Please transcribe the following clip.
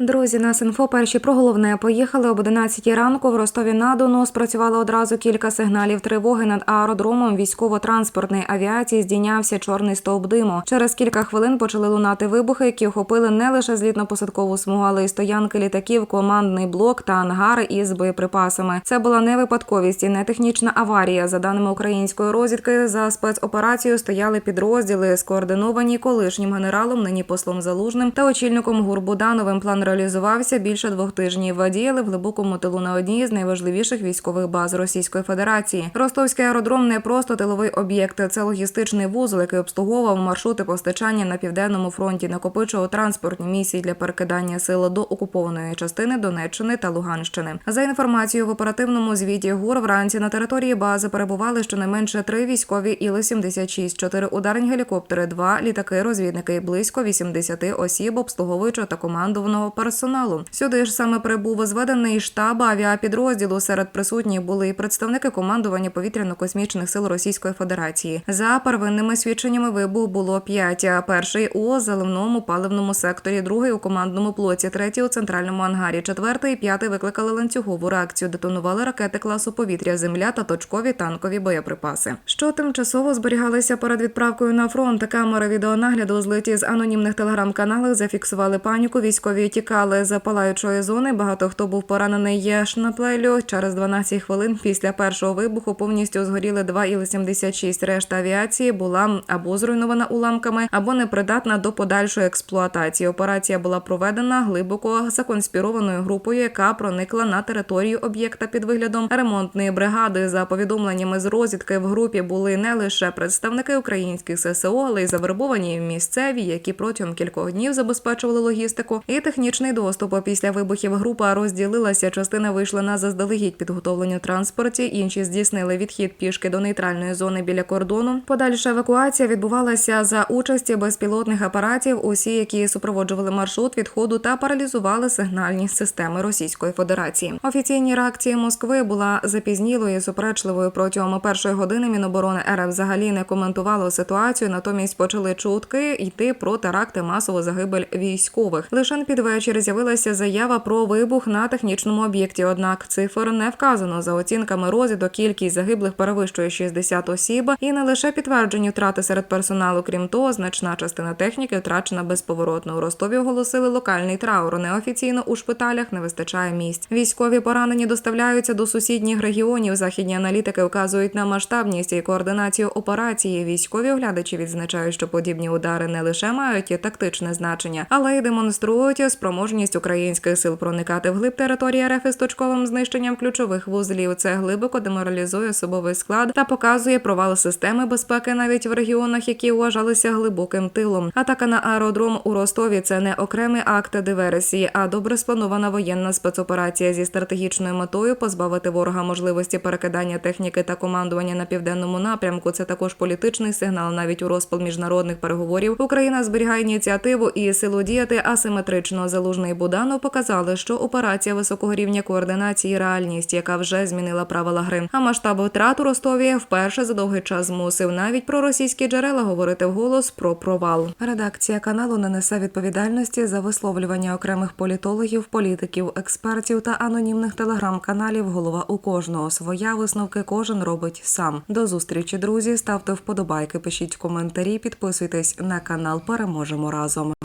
Друзі, нас інфо перші про головне поїхали об 11 ранку. В Ростові на Дону спрацювало одразу кілька сигналів тривоги над аеродромом військово-транспортної авіації. Здійнявся чорний стовп диму. Через кілька хвилин почали лунати вибухи, які охопили не лише злітно-посадкову смугу, але й стоянки літаків, командний блок та ангари із боєприпасами. Це була не випадковість і не технічна аварія. За даними української розвідки, за спецоперацією стояли підрозділи, скоординовані колишнім генералом, нині послом залужним та очільником ГУР Будановим. План реалізувався більше двох тижнів. Діяли в глибокому тилу на одній з найважливіших військових баз Російської Федерації. Ростовський аеродром не просто тиловий об'єкт, це логістичний вузол, який обслуговував маршрути постачання на південному фронті, накопичував транспортні місії для перекидання сил до окупованої частини Донеччини та Луганщини. За інформацією в оперативному звіті ГУР вранці на території бази перебували щонайменше три військові Іли-76, чотири ударні гелікоптери, два літаки-розвідники і близько 80 осіб обслуговуючого та командуваного персоналу. Сюди ж саме прибув зведений штаб авіапідрозділу. Серед присутніх були і представники командування повітряно-космічних сил Російської Федерації. За первинними свідченнями вибух було п'ять. Перший у заливному паливному секторі, другий у командному плоті, третій у центральному ангарі, четвертий і п'ятий викликали ланцюгову реакцію. Детонували ракети класу повітря, земля та точкові танкові боєприпаси. Що тимчасово зберігалися перед відправкою на фронт. Камери відеонагляду злиті з анонімних телеграм-каналів зафіксували паніку. Військові тікали з палаючої зони. Багато хто був поранений шнаплелю. Через 12 хвилин після першого вибуху повністю згоріли два Іл-76. Решта авіації була або зруйнована уламками, або непридатна до подальшої експлуатації. Операція була проведена глибоко законспірованою групою, яка проникла на територію об'єкта під виглядом ремонтної бригади. За повідомленнями з розвідки в групі були не лише представники українських ССО, але й завербовані місцеві, які протягом кількох днів забезпечували логістику і технічний доступ. Після вибухів група розділилася. Частина вийшла на заздалегідь підготовленню транспорті, інші здійснили відхід пішки до нейтральної зони біля кордону. Подальша евакуація відбувалася за участі безпілотних апаратів. Усі, які супроводжували маршрут відходу та паралізували сигнальні системи Російської Федерації. Офіційні реакції Москви була запізнілою і суперечливою протягом першої години. Міноборони РФ взагалі не коментувало ситуацію, натомість почали чутки йти про теракти масову загибель військових. Лише під вечір з'явилася заява про вибух на технічному об'єкті. Однак цифр не вказано за оцінками розвідок. Кількість загиблих перевищує 60 осіб, і не лише підтверджені втрати серед персоналу. Крім того, значна частина техніки втрачена безповоротно. У Ростові оголосили локальний траур. Неофіційно у шпиталях не вистачає місць. Військові поранені доставляються до сусідніх регіонів. Західні аналітики вказують на масштабність і координацію операції. Військові оглядачі відзначають, що подібні удари не лише мають тактичне значення, але й демонструють спроможність українських сил проникати вглиб території РФ із точковим знищенням ключових вузлів. Це глибоко деморалізує особовий склад та показує провал системи безпеки навіть в регіонах, які вважалися глибоким тилом. Атака на аеродром у Ростові це не окремий акт диверсії, а добре спланована воєнна спецоперація зі стратегічною метою позбавити ворога можливості перекидання техніки та командування на південному напрямку. Це також політичний сигнал. Навіть у розпал міжнародних переговорів Україна зберігає ініціативу і силу діяти асиметрично. Залужний Буданов показали, що операція високого рівня координації реальність, яка вже змінила правила гри. А масштаб втрат у Ростові вперше за довгий час змусив навіть про російські джерела говорити вголос про провал. Редакція каналу не несе відповідальності за висловлювання окремих політологів, політиків, експертів та анонімних телеграм-каналів. Голова у кожного своя висновки кожен робить сам. До зустрічі, друзі. Ставте вподобайки, пишіть коментарі, підписуйтесь на канал. Переможемо разом.